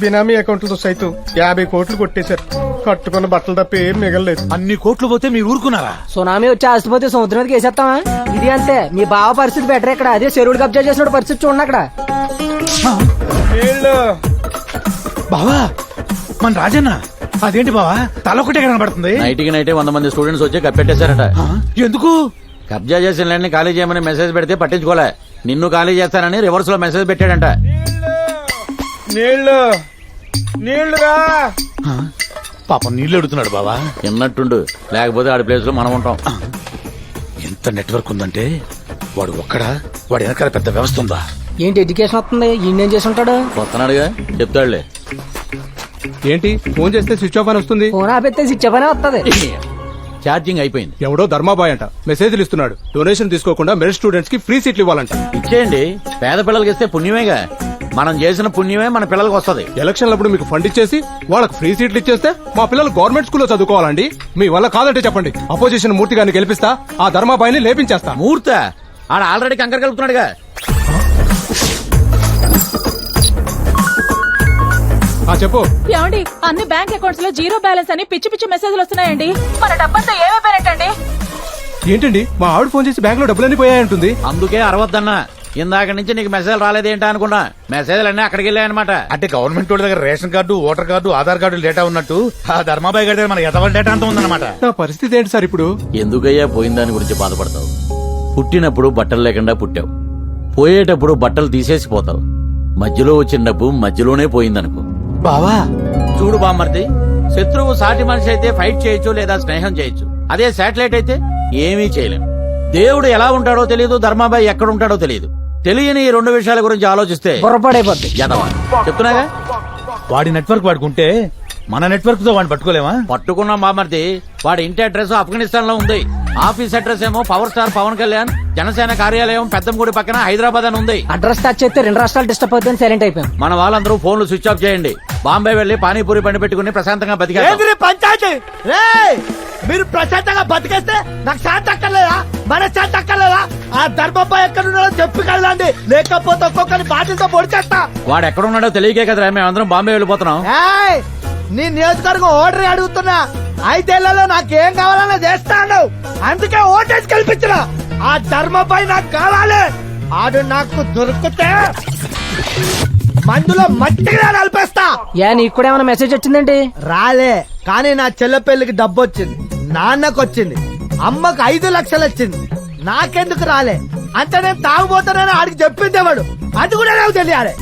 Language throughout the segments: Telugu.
బినామీ అకౌంట్లతో సైతం యాభై కోట్లు కొట్టేశారు. కట్టుకున్న బట్టలు తప్ప ఏం మిగలలేదు. అన్ని కోట్లు పోతే మీరు ఊరుకున్నారా? సునామీ వచ్చి ఆస్తిపోతే సముద్రం మీదకి వేసేస్తామా ఇది అంతే. మీ బావ పరిస్థితి బెటర్ ఇక్కడ. అదే చెరువుడు కబ్జా చేసిన పరిస్థితి చూడండి అక్కడ. బావా మన రాజన్న అదేంటి బావా? తల ఒకటే కనబడుతుంది. నైట్కి నైటే వంద మంది స్టూడెంట్స్ వచ్చి కప్పెట్టేశారట. ఎందుకు? కబ్జా చేసిన ఖాళీ చేయమని మెసేజ్ పెడితే పట్టించుకోలే. నిన్ను ఖాళీ చేస్తానని రివర్స్లో మెసేజ్ పెట్టాడంట. నీళ్ళు. నీళ్ళురా ఆ, పాపం నీళ్ళు అడుగుతున్నాడు బావా. విన్నట్టుండు లేకపోతే ఆడి ప్లేస్లో మనం ఉంటాం. ఎంత నెట్వర్క్ ఉందంటే వాడు ఒక్కడా వాడి వెనకాల పెద్ద వ్యవస్థ ఉందా? ఏంటి ఎడ్యుకేషన్ వస్తుంది? ఈయన ఏం చేసి ఉంటాడు? వస్తున్నాడుగా. చెప్తాడులే. ఏంటి? ఫోన్ చేస్తే స్విచ్ ఆఫ్ అని వస్తుంది? ఫోన్ ఆపెత్తే ఇచ్చే వస్తుంది. ఛార్జింగ్ అయిపోయింది. ఎవడో ధర్మాబాయ్ అంట. మెసేజ్లు ఇస్తున్నాడు. డొనేషన్ తీసుకోకుండా మెరిట్ స్టూడెంట్స్కి ఫ్రీ సీట్లు ఇవ్వాలంట. ఇచ్చేయండి. పేద పిల్లలకి ఇస్తే పుణ్యమేగా. మనం చేసిన పుణ్యమే మన పిల్లలకి వస్తది. ఎలక్షన్లప్పుడు మీకు ఫండ్ ఇచ్చేసి వాళ్ళకి ఫ్రీ సీట్లు ఇచ్చేస్తే మా పిల్లలు గవర్నమెంట్ స్కూల్లో చదువుకోవాలండి. మీ వల్ల కాదంటే చెప్పండి. అపోజిషన్ మూర్తి గారిని గెలిపిస్తా ఆ ధర్మాబాయిని లేపించేస్తా. మూర్త? ఆడ ఆల్రెడీ కంకర కలుపుతున్నాడుగా. చెప్పు. ఏమండి అన్ని బ్యాంక్ అకౌంట్స్లో జీరో బ్యాలెన్స్ అని పిచ్చి పిచ్చి మెసేజ్లు వస్తున్నాయండి. మన డబ్బంతా ఏమైపోయినట్టండి? ఏంటండి మా ఆవిడ ఫోన్ చేసి బ్యాంక్లో డబ్బులన్నీ పోయాయంటుంది. అందుకే అరవద్దన్నా. ఇందాక నుంచి నీకు మెసేజ్ రాలేదేంటా అనుకున్నా? మెసేజ్లు అన్నీ అక్కడికి వెళ్ళాయన్నమాట. అంటే గవర్నమెంట్ వాళ్ళ దగ్గర ration card voter card Aadhaar card data ఉన్నట్టు ఆ ధర్మాబాయి గారి దగ్గర మన ఎదవల డేటా అంతా ఉందన్నమాట. నా పరిస్థితి ఏంటి సార్ ఇప్పుడు? ఎందుకయ్యా పోయిన దాని గురించి బాధపడతావు? పుట్టినప్పుడు బట్టలు లేకుండా పుట్టావు. పోయేటప్పుడు బట్టలు తీసేసి పోతావు. మధ్యలో వచ్చిన డబ్బు మధ్యలోనే పోయిందనుకో. బావా చూడు బామ్మర్ది శత్రువు సాటి మనిషి అయితే ఫైట్ చేయొచ్చు లేదా స్నేహం చేయొచ్చు. అదే శాటిలైట్ అయితే ఏమీ చేయలేం. దేవుడు ఎలా ఉంటాడో తెలియదు ధర్మాబాయి ఎక్కడ ఉంటాడో తెలియదు తెలియని ఈ రెండు విషయాల గురించి ఆలోచిస్తే బుర్రపాడైపోద్ది. యదవ? చెప్తున్నాగా? వాడి నెట్వర్క్ వాడుకుంటే మన నెట్వర్క్తో వాడిని పట్టుకోలేమా? పట్టుకున్నాం బామర్ది వాడి ఇంటి అడ్రస్ ఆఫ్ఘనిస్తాన్లో ఉంది. ఆఫీస్ అడ్రస్ ఏమో పవర్ స్టార్ పవన్ కళ్యాణ్ జనసేన కార్యాలయం పెద్దంగుడి పక్కన హైదరాబాద్ అని ఉంది. అడ్రస్ టచ్ చేస్తే రెండు రాష్ట్రాలు డిస్టర్బ్ అవుతుంది సైలెంట్ అయిపోయాం. మన వాళ్ళందరూ ఫోన్లు స్విచ్ ఆఫ్ చేయండి. బాంబే వెళ్ళి పానీపూరి పండి పెట్టుకుని ప్రశాంతంగా బతికారు. పంచాయతీ? మీరు ప్రశాంతంగా బతికేస్తే నాకు శాంతి అక్కర్లేదా? మన శాంతి అక్కర్లేదా? ఆ ధర్మబాయ్ ఎక్కడున్నాడో చెప్పి కదండి లేకపోతే ఒక్కొక్కరి బాధ్యత పొడిచేస్తా. వాడు ఎక్కడున్నాడో తెలియకే కదరా మేమందరం బాంబే వెళ్ళిపోతున్నాం. ఏయ్, నీ నియోజకవర్గం ఓటరీ అడుగుతున్నా. ఐదేళ్ళలో నాకేం కావాలన్నా చేస్తాను అందుకే ఓటేసి కల్పించిన ఆ ధర్మబాయ్ నాకు కావాలి. ఆడు నాకు దొరికితే మందులో మట్టిగా నలిపేస్తా. ఏ నీకు కూడా ఏమైనా మెసేజ్ వచ్చిందేంటి? రాలే కానీ నా చెల్ల పెళ్ళికి డబ్బు వచ్చింది. నాన్నకు వచ్చింది. అమ్మకు ఐదు లక్షలు వచ్చింది. నాకెందుకు రాలే? అంత నేను తాగుపోతానని ఆడికి చెప్పిందేవాడు అది కూడా నాకు తెలియాలి?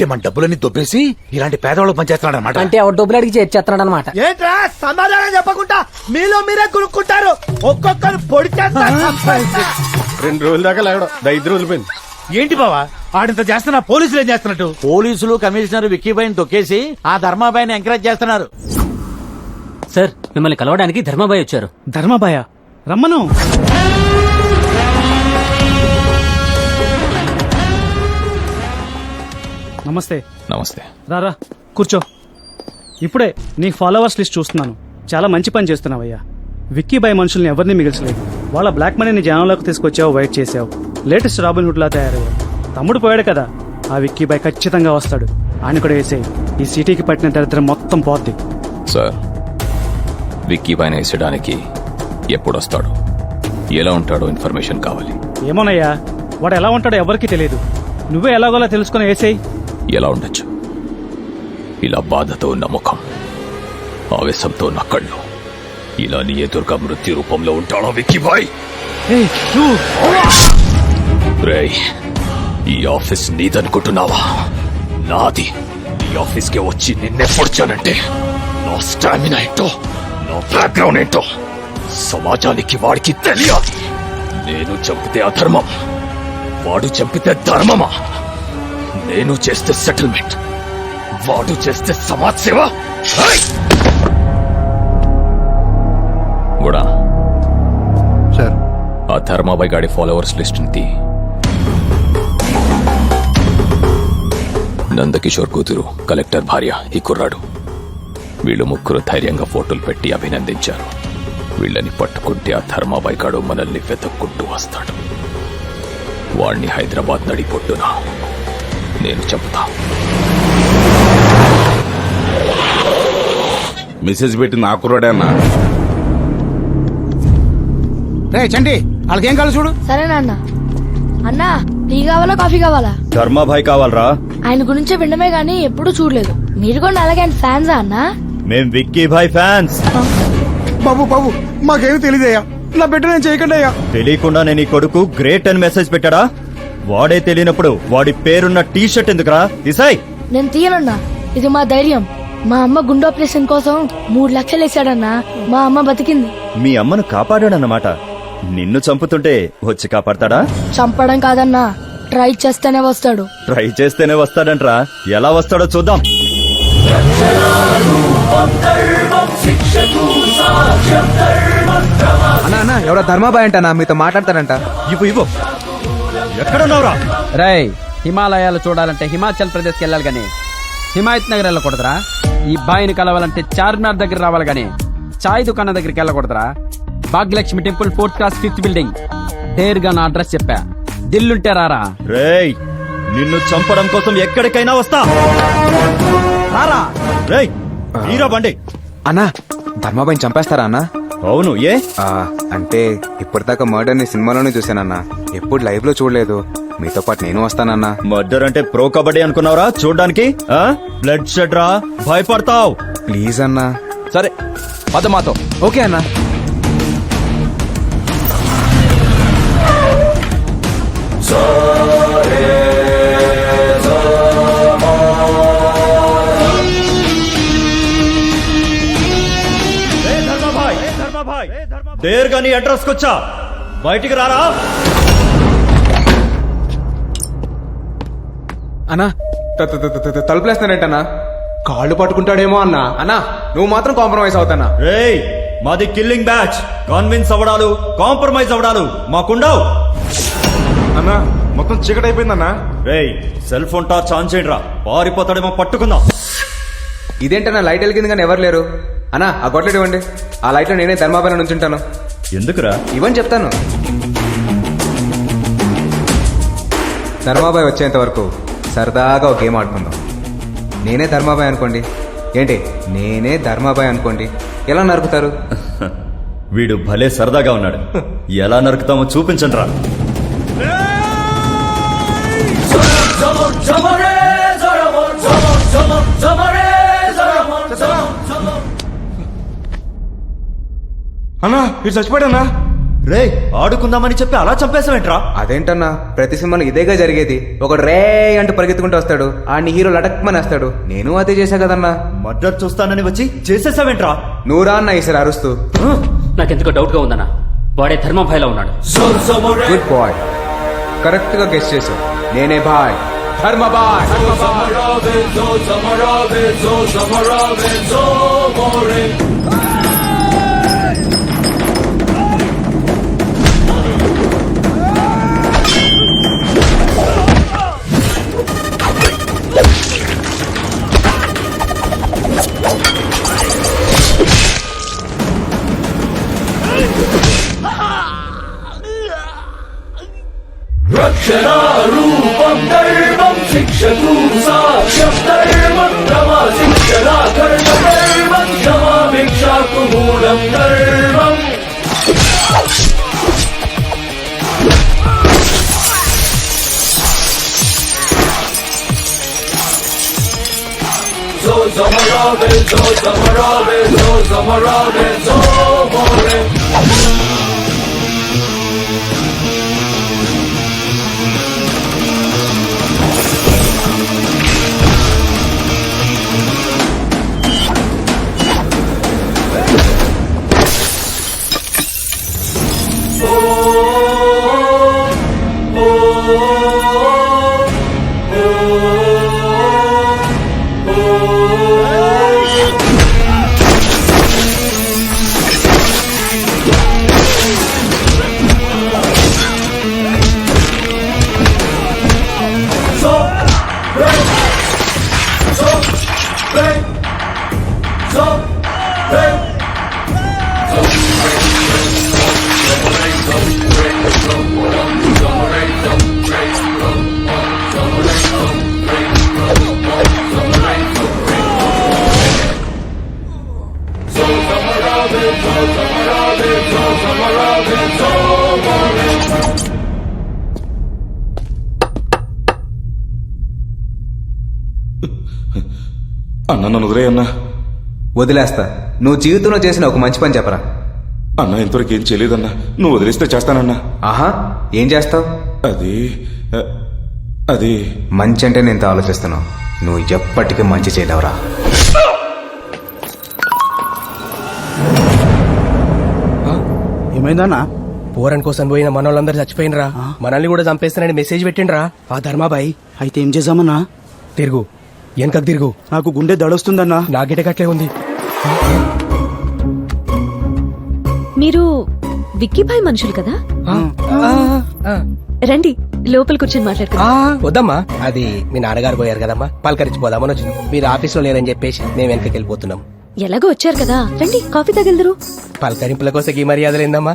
అంటే మన డబ్బులన్నీ దొబ్బేసి ఇలాంటి పేదవాళ్ళకి పనిచేస్తున్నాడు అనమాట అంటే ఎవరు డబ్బులు అడిగి చేర్చేస్తున్నాడు అనమాట ఏంట్రా? సమాధానం చెప్పకుండా మీలో మీరే కొనుక్కుంటారు ఒక్కొక్కరు పొడి. రెండు రోజుల దాకా లేవడం. ఐదు రోజులు పోయింది. ఏంటి బావా? ఆడింత చేస్తున్నా పోలీసులు ఏం చేస్తున్నట్టు? పోలీసులు కమిషనర్ విక్కీబాయిని తొక్కేసి ఆ ధర్మాబాయిని ఎంకరేజ్ చేస్తున్నారు. సార్ మిమ్మల్ని కలవడానికి ధర్మాబాయ్ వచ్చారు. ధర్మభయ రమ్మను. నమస్తే. నమస్తే. రారా కూర్చో. ఇప్పుడే నీ ఫాలోవర్స్ లిస్ట్ చూస్తున్నాను. చాలా మంచి పని చేస్తున్నావయ్యా. విక్కీ బాయ్ మనుషుల్ని ఎవరిని మిగిల్చలేదు. వాళ్ళ బ్లాక్ మనీని జనంలోకి తీసుకొచ్చావు వైట్ చేసావు లేటెస్ట్ రాబిన్ హుడ్ లా తయారయ్యావు. తమ్ముడు పోయాడు కదా. ఆ విక్కీ బాయ్ ఖచ్చితంగా వస్తాడు. ఆయన కూడా వేసేయి. ఈ సిటీకి పట్టిన దరిద్రం మొత్తం పోద్ది. సార్ విక్కీ పైన వేసడానికి ఎప్పుడొస్తాడు ఎలా ఉంటాడో ఇన్ఫర్మేషన్ కావాలి. ఏమోనయ్యా వాడు ఎలా ఉంటాడో ఎవరికీ తెలియదు. నువ్వే ఎలాగోలా తెలుసుకుని వేసేయి. ఎలా ఉండొచ్చు? ఇలా బాధతో ఉన్న ముఖం ఆవేశంతో ఉన్న కళ్ళు ఇలా నీ ఎదురుగా మృత్యు రూపంలో ఉంటాడో విక్కీ బాయ్! ఏయ్, నువ్వు! రేయ్ ఈ ఆఫీస్ నీదనుకుంటున్నావా? నాది. ఈ ఆఫీస్కి వచ్చి నిన్నే పొడిచానంటే నా స్టామినా ఏంటో నా బ్యాక్గ్రౌండ్ ఏంటో సమాజానికి వాడికి తెలియాలి. నేను చంపితే అధర్మం వాడు చంపితే ధర్మమా? నేను చేస్తే సెటిల్మెంట్ వాడు చేస్తే సమాజ్ సేవ! కూడా సార్. ఆ ధర్మాబాయ్ గాడి ఫాలోవర్స్ లిస్ట్ తీ. నందకిషోర్ కూతురు కలెక్టర్ భార్య ఈ కుర్రాడు. వీళ్ళు ముగ్గురు ధైర్యంగా ఫోటోలు పెట్టి అభినందించారు. వీళ్ళని పట్టుకుంటే ఆ ధర్మాబాయ్ గాడు మనల్ని వెతక్కుంటూ వస్తాడు. వాణ్ణి హైదరాబాద్ నడిపొట్టున నేను చెప్తా. మెసేజ్ పెట్టి నాకు రోడేనా రే చండి వాళ్ళకేం కావాలి చూడు. సరే నాన్న. అన్నా టీ కావాలా కాఫీ కావాలా? ధర్మాభాయ్ కావాలరా? ఆయన గురించి వినమే గాని ఎప్పుడూ చూడలేదు. మీరు కూడా అలాగే ఆయన ఫ్యాన్స్ అన్నా? మేం విక్కీ భాయ్ ఫ్యాన్స్. బాబు బాబు మాకేమి తెలియదయ్యా నా బిడ్డ నేను చేయకండి అయ్యా తెలియకుండా నేను ఈ కొడుకు గ్రేట్ అని మెసేజ్ పెట్టాడా? వాడే తెలియనప్పుడు వాడి పేరున్న టీ షర్ట్ ఎందుకురా? ఇసాయ్ నేను తీయనన్నా. ఇది మా ధైర్యం. మా అమ్మ గుండె ఆపరేషన్ కోసం మూడు లక్షలు వేసాడన్నా. మా అమ్మ బతికింది. మీ అమ్మను కాపాడాడన్నమాట. నిన్ను చంపుతుంటే వచ్చి కాపాడతాడా? చంపడం కాదన్నా. ట్రై చేస్తేనే వస్తాడు. ట్రై చేస్తేనే వస్తాడంట్రా. ఎలా వస్తాడో చూద్దాం. అన్న అన్న ఎవడో ధర్మాబాయ్ అంటనా మీతో మాట్లాడతాడంట. ఇవ్వు ఇవ్వు. ఎక్కడున్నావురా? రై హిమాలయాలు చూడాలంటే హిమాచల్ ప్రదేశ్కి వెళ్ళాలి గానీ హిమాయత్ నగర్ వెళ్ళకూడదురా. ఈ బాయిని కలవాలంటే చార్మినార్ దగ్గర రావాలి గానీ చాయ్ దుకాణం దగ్గరికి వెళ్ళకూడదురా. Bhagyalakshmi temple fourth class fifth building. డేర్గా నా అడ్రస్ చెప్పా. దిల్లుంటే రారా. రేయ్ నిన్ను చంపడం కోసం ఎక్కడికైనా వస్తా. రారా. రేయ్ హీరా బండి. అన్నా ధర్మాబాయిని చంపేస్తారా అన్నా? అవును ఏ? ఆ, అంటే ఇప్పటిదాకా మర్డర్ని సినిమాలోనే చూశానన్నా. ఎప్పుడు లైవ్లో చూడలేదు. మీతో పాటు నేను వస్తానన్నా. మర్డర్ అంటే ప్రో కబడ్డీ అనుకున్నావురా? చూడ్డానికి? బ్లడ్ షెడ్ రా? భయపడతావు. ప్లీజ్ అన్నా. సరే పద మాతో. ఓకే అన్నా. దేర్గా నీ అడ్రస్ కొచ్చా బయటికి రారా? అన్నా. తలుపులేస్తానంటన్నా కాళ్ళు పట్టుకుంటాడేమో అన్నా. అన్నా నువ్వు మాత్రం కాంప్రమైజ్ అవుతానా? రేయ్ మాది కిల్లింగ్ బ్యాచ్. కాన్విన్స్ అవ్వడాలు కాంప్రమైజ్ అవ్వడాలు మాకుండవు. అన్నా మొత్తం చీకటి అయిపోయిందన్నా రేయ్ సెల్ ఫోన్ టార్చ్ ఆన్ చేయండి రా పారిపోతాడేమో పట్టుకుందాం. ఇదేంటన్నా లైట్ వెలిగింది కానీ ఎవరు లేరు? అన్నా ఆ గొట్టలు ఇవ్వండి. ఆ లైట్లో నేనే ధర్మాబాయి నుంచుంటాను. ఎందుకురా? ఇవ్వని చెప్తాను. ధర్మాబాయ్ వచ్చేంత వరకు సరదాగా ఒక గేమ్ ఆడుకుందాం. నేనే ధర్మాబాయ్ అనుకోండి. ఏంటి? నేనే ధర్మాబాయ్ అనుకోండి. ఎలా నరుకుతారు? వీడు భలే సరదాగా ఉన్నాడు. ఎలా నరుకుతామో చూపించండి రా. అన్నా ఇది చచ్చిపోయాడన్నా రే ఆడుకుందామని చెప్పి అలా చంపేసావేంట్రా అదేంటన్నా? ప్రతి సినిమాలో ఇదేగా జరిగేది. ఒకడు రే అంటూ పరిగెత్తుకుంటూ వస్తాడు. ఆడిని హీరో లటక్మని వస్తాడు. నేను అదే చేశా కదన్నా. మర్డర్ చూస్తానని వచ్చి చేసేసావేంట్రా? నూరా అన్న ఈసారి అరుస్తూ. నాకెందుకో డౌట్గా ఉందన్నా. వాడే ధర్మం భయలో ఉన్నాడు. Good bye. కరెక్ట్గా గెస్ట్ చేశావు. నేనే బాయ్. ధర్మ బాయ్. రూపం ధర్మం శిక్షకు సాక్ష్యం ధర్మం ప్రవాసిక్షలా కర్మ ధర్మం క్షమాభిక్షాకు మూలం ధర్మం Zo Zamarabe, Zo Zamarabe, Zo Zamarabe, Zo More. lên dốc lên Summer Robin, summer Robin, summer Robin, summer Robin. అన్న నన్ను వదిలే అన్నా. వదిలేస్తా. నువ్వు జీవితంలో చేసిన ఒక మంచి పని చెప్పరా. అన్న ఇంతవరకు ఏం చేయలేదన్నా. నువ్వు వదిలేస్తే చేస్తానన్నా. ఆహా ఏం చేస్తావు? అది అది. మంచి అంటే నేను ఆలోచిస్తున్నావు నువ్వు ఎప్పటికీ మంచి చేయలేవరా. ఏమైందన్నా? పోరన్ కోసం పోయిన మనోళ్ళందరూ చచ్చిపోయినరా. మనల్ని కూడా చంపేస్తానని మెసేజ్ పెట్టిండ్రా. ఆ ధర్మాబాయి అయితే ఏం చేద్దామన్నా తిరుగు. వెనకకు తిరుగు. నాకు గుండె దడొస్తుందన్నా. నా గిటకట్లే ఉంది. మీరు విక్కీభాయ్ మనుషులు కదా? రండి లోపల కూర్చొని మాట్లాడుకో వద్దమ్మా అది మీ నాన్నగారు పోయారు కదమ్మా పలకరించిపోదామని వచ్చినాం. మీరు ఆఫీస్లో లేరని చెప్పేసి మేము వెనకకి వెళ్ళిపోతున్నాం. ఎలాగో వచ్చారు కదా రండి కాఫీ తగలదురు పలకరింపుల కోసం ఈ మర్యాదలు ఏందమ్మా